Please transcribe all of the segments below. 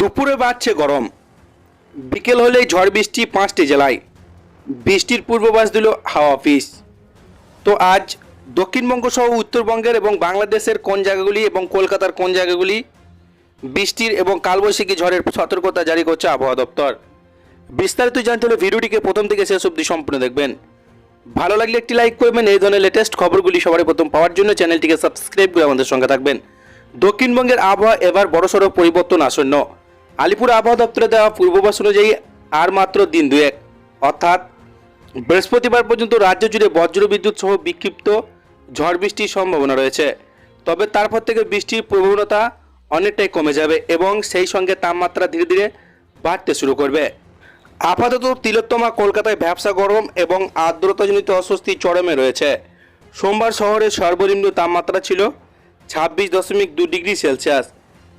দুপুরে বাড়ছে গরম। বিকেল হলেই ঝড় বৃষ্টি পাঁচটি জেলায়। বৃষ্টির পূর্বাভাস দিল হাওয়া অফিস। তো আজ দক্ষিণবঙ্গ সহ উত্তরবঙ্গের এবং বাংলাদেশের কোন জায়গাগুলি এবং কলকাতার কোন জায়গাগুলি বৃষ্টির এবং কালবৈশাখী ঝড়ের সতর্কতা জারি করছে আবহাওয়া দপ্তর? বিস্তারিত জানতে হলে ভিডিওটিকে প্রথম থেকে শেষ অবধি সম্পূর্ণ দেখবেন। ভালো লাগলে একটি লাইক করবেন, এই ধরনের লেটেস্ট খবরগুলি সবার প্রথম পাওয়ার জন্য চ্যানেলটিকে সাবস্ক্রাইব করে আমাদের সঙ্গে থাকবেন। দক্ষিণবঙ্গের আবহাওয়া এবার বড়সড় পরিবর্তন আসন্ন। আলিপুর আবহাওয়া দপ্তরে দেওয়া পূর্বাভাস অনুযায়ী আর মাত্র দিন দুয়েক। অর্থাৎ বৃহস্পতিবার পর্যন্ত রাজ্য জুড়ে বজ্রবিদ্যুৎ সহ বিক্ষিপ্ত ঝড় বৃষ্টির সম্ভাবনা রয়েছে। তবে তারপর থেকে বৃষ্টির প্রবণতা অনেকটাই কমে যাবে এবং সেই সঙ্গে তাপমাত্রা ধীরে ধীরে বাড়তে শুরু করবে। আপাতত তিলোত্তমা কলকাতায় ব্যবসা গরম এবং আর্দ্রতাজনিত অস্বস্তি চরমে রয়েছে। সোমবার শহরের সর্বনিম্ন তাপমাত্রা ছিল ছাব্বিশ দশমিক দু ডিগ্রি সেলসিয়াস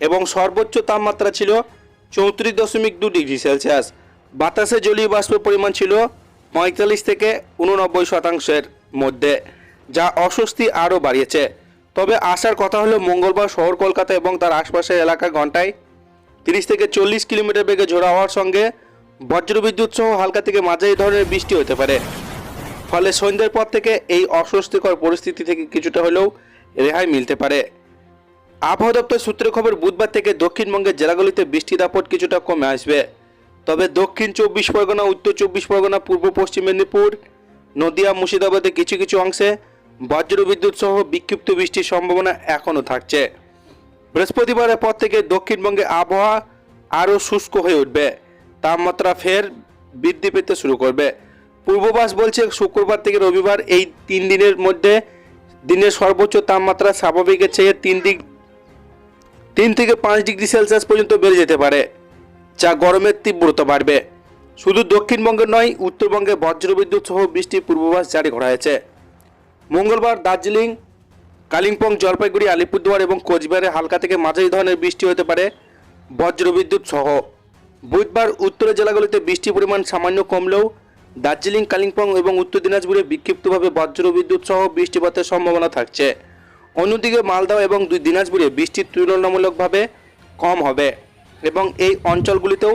এবং সর্বোচ্চ তাপমাত্রা ছিল চৌত্রিশ দশমিক দু ডিগ্রি সেলসিয়াস। বাতাসে জলীয় বাষ্পের পরিমাণ ছিল পঁয়তাল্লিশ থেকে উননব্বই শতাংশের মধ্যে, যা অস্বস্তি আরও বাড়িয়েছে। তবে আসার কথা হলো মঙ্গলবার শহর কলকাতা এবং তার আশপাশের এলাকা ঘন্টায় তিরিশ থেকে চল্লিশ কিলোমিটার বেগে ঝোড়া হওয়ার সঙ্গে বজ্রবিদ্যুৎ সহ হালকা থেকে মাঝারি ধরনের বৃষ্টি হতে পারে। ফলে সন্ধ্যের পর থেকে এই অস্বস্তিকর পরিস্থিতি থেকে কিছুটা হলেও রেহাই মিলতে পারে। আবহাওয়া দপ্তর সূত্রে খবর, বুধবার থেকে দক্ষিণবঙ্গের জেলাগুলিতে বৃষ্টি দাপট কিছুটা কমে আসবে। তবে দক্ষিণ চব্বিশ পরগনা, উত্তর চব্বিশ পরগনা, পূর্ব পশ্চিম মেদিনীপুর, নদিয়া মুর্শিদাবাদের কিছু কিছু অংশে বজ্রবিদ্যুৎ সহ বিক্ষিপ্ত বৃষ্টির সম্ভাবনা এখনও থাকছে। বৃহস্পতিবারের পর থেকে দক্ষিণবঙ্গে আবহাওয়া আরও শুষ্ক হয়ে উঠবে। তাপমাত্রা ফের বৃদ্ধি পেতে শুরু করবে। পূর্ববাস বলছে, শুক্রবার থেকে রবিবার এই তিন দিনের মধ্যে দিনের সর্বোচ্চ তাপমাত্রা স্বাভাবিকের চেয়ে তিন দিক তিন থেকে পাঁচ ডিগ্রি সেলসিয়াস পর্যন্ত বেড়ে যেতে পারে, যা গরমের তীব্রতা বাড়বে। শুধু দক্ষিণবঙ্গে নয়, উত্তরবঙ্গে বজ্রবিদ্যুৎ সহ বৃষ্টির পূর্বাভাস জারি করা হয়েছে। মঙ্গলবার দার্জিলিং, কালিম্পং, জলপাইগুড়ি, আলিপুরদুয়ার এবং কোচবিহারে হালকা থেকে মাঝারি ধরনের বৃষ্টি হতে পারে বজ্রবিদ্যুৎ সহ। বুধবার উত্তরের জেলাগুলিতে বৃষ্টির পরিমাণ সামান্য কমলেও দার্জিলিং, কালিম্পং এবং উত্তর দিনাজপুরে বিক্ষিপ্তভাবে বজ্রবিদ্যুৎ সহ বৃষ্টিপাতের সম্ভাবনা থাকছে। অন্যদিকে মালদহ এবং দুই দিনাজপুরে বৃষ্টির তুলনামূলকভাবে কম হবে। এবং এই অঞ্চলগুলিতেও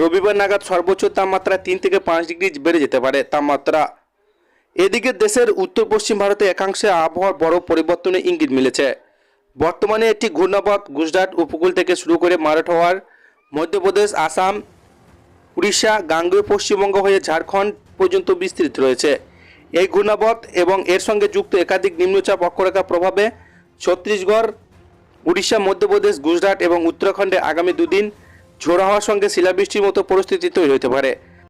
রবিবার নাগাদ সর্বোচ্চ তাপমাত্রা তিন থেকে পাঁচ ডিগ্রি বেড়ে যেতে পারে তাপমাত্রা। এদিকে দেশের উত্তর পশ্চিম ভারতে একাংশে আবহাওয়ার বড় পরিবর্তনের ইঙ্গিত মিলেছে। বর্তমানে একটি ঘূর্ণাবত গুজরাট উপকূল থেকে শুরু করে মারাঠওয়ার মধ্যপ্রদেশ, আসাম, উড়িষ্যা, গাঙ্গেয় পশ্চিমবঙ্গ হয়ে ঝাড়খণ্ড পর্যন্ত বিস্তৃত রয়েছে। এই ঘূর্ণাবত এবং এর সঙ্গে যুক্ত একাধিক নিম্নচাপ অক্ষরেখার প্রভাবে ছত্তিশগড়, উড়িষ্যা, মধ্যপ্রদেশ, গুজরাট এবং উত্তরাখণ্ডে আগামী দুদিন ঝোড়া হওয়ার সঙ্গে শিলাবৃষ্টির মতো পরিস্থিতি তৈরি হতে পারে।